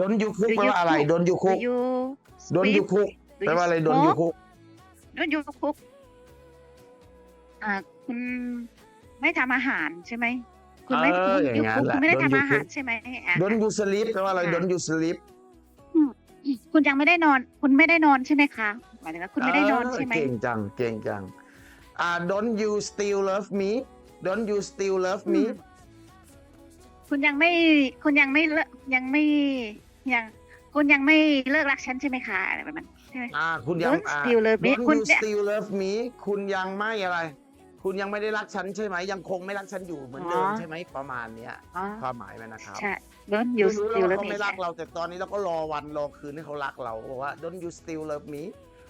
don't you cook Do แปล you ว่าอะไร cook? don't you Do cook you don't you sweep? cook Do แปล you ว่าอะไร don't you smoke? cook Don't you cook อ่าคุณไม่ทำอาหารใช่ไหมคุณไม่เออคุณอย่าง you นั้น cook แหละคุณไม่ได้ Don't you ทำอาหาร cook ใช่ไหมอะ don't you sleep แปลว่าอะไรค่ะ don't you sleep คุณยังไม่ได้นอน คุณไม่ได้นอนใช่ไหมคะหมายถึงว่าคุณไม่ได้นอนใช่ไหมเก่งจังเก่งจังอ่า don't you still love me don't you still love me อืมคุณยังไม่ คุณยังไม่เลิกยังไม่ ยังคุณยังไม่เลิกรักฉันใช่ไหมคะอะไรประมาณใช่ไหม อ่าคุณยัง Don't อ่า still love me don't คุณ you เนี่ย still love me คุณยังไม่อะไร คุณยังไม่ได้รักฉันใช่ไหม ยังคงไม่รักฉันอยู่เหมือนเดิมอ๋อ ใช่ไหมประมาณเนี้ยอ๋อความหมายมันนะครับใช่ Don't you รู้ still แล้ว love เขา me ไม่รัใช่กเราแต่ตอนนี้เราก็รอวันรอคืนให้เขารักเราบอกว่า don't you still love me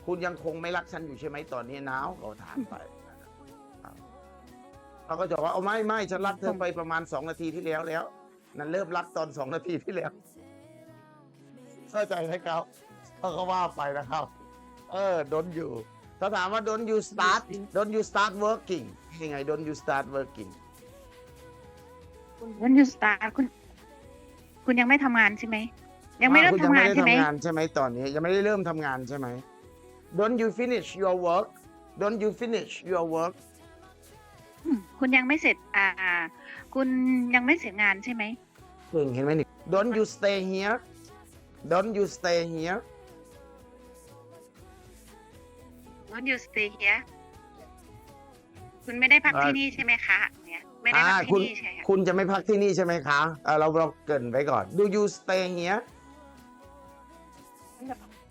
คุณยังคงไม่รักฉันอยู่ใช่ไหมตอนนี้นาวเขาถามไปนะครับเราก็จะบอกว่าเอาไม่ไม่ฉันรักเธอไปประมาณสองนาทีที่แล้วแล้วนั่นเริ่มรักตอนสองนาทีที่แล้ว เข้าใจไหมครับเขาก็ว่าไปนะครับ เออ don't you ถ้าถามว่า don't you start don't you start working ยังไง don't you start working Don't you start คุณ คุณยังไม่ทำงานใช่ไหม ยังไม่เริ่มคุณทำงานได้ใช่ไหมทำงานใช่ไหมตอนนี้ ยังไม่ได้เริ่มทำงานใช่ไหม Don't you finish your work Don't you finish your work อืมคุณยังไม่เสร็จ อ่า คุณยังไม่เสร็จงานใช่ไหม เก่งเห็นไหมนี่ Don't you stay here Don't you stay here Don't you stay here คุณไม่ได้พักอ่าที่นี่ใช่ไหมคะเนี่ยไม่ได้อ่าพักคุณที่นี่ใช่ไหมคะคุณจะไม่พักที่นี่ใช่ไหมคะเอ่อเราเราเกรินไว้ก่อน Do you stay here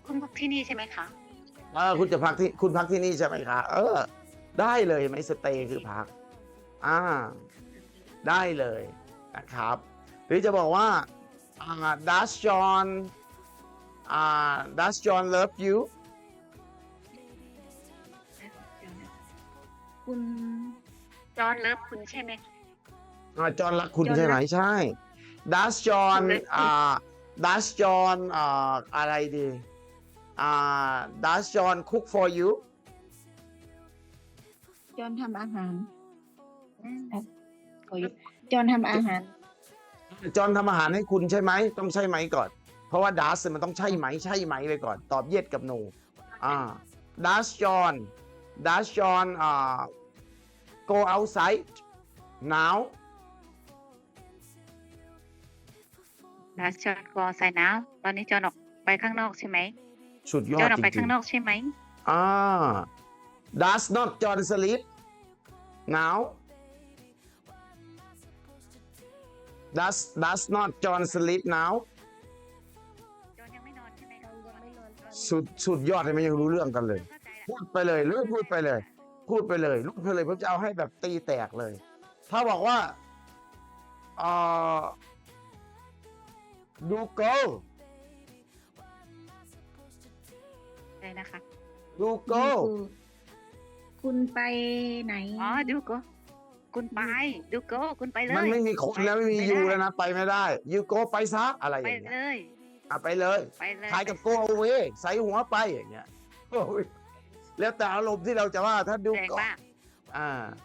คุณพักที่นี่ใช่ไหมคะเออคุณจะพักที่คุณพักที่นี่ใช่ไหมคะ เออ ได้เลยไหมสเตย์คือพัก อ่า ได้เลยนะครับ หรือจะบอกว่าอ่า Does John อ่า Does John love you คุณจอห์นเลิฟคุณใช่ไหมอ่าจอห์นรักคุณ John ใช่ไหมใช่ Does John Love you อ่า Does John อ่าอะไรดีอ่า Does John cook for you จอนทำอาหารอืมขอยุจอนทำอาหาร จอห์นทำอาหารให้คุณใช่ไหม ต้องใช่ไหมก่อนเพ ราะว่า Does มันต้องใช่ไหมใช่ไหมไปก่อน ตอบ yes กับ no อ่า Does John Does John อ่า go outside now ดาจอห์นกอใส่น้ำตอนนี้จอห์นออกไปข้างนอกใช่ไหมสุดยอจอดห์นออกไปจริข้างงนอกใช่ไหม ๆอ่า Does not John sleep now Does Does not John sleep now สุดสุดยอดเลยมันยังรู้เรื่องกันเลยเข้าใจละพูดไปเลยลูกพูดไปเลย พูดไปเลยลูกไปเลยผมจะเอาให้แบบตีแตกเลย ถ้าบอกว่าเอ่อดูโกได้นะคะดูโกคุณไปไหน อ๋อดูโกคุณไปดูโกคุณไปเลย มันไม่มีคนแล้วไม่มีปยูด้แล้วนะ ไปไม่ได้ยูโกไปซะอะไรอไปย่างเงี้ยเลย อะไปเลยไปเลยขายกับโกเอาเวใส่หัวไปอย่างเงี้ยโอ้ยแล้วแต่อารมณ์ที่เราจะว่าถ้าดูแรงโกมากอ่า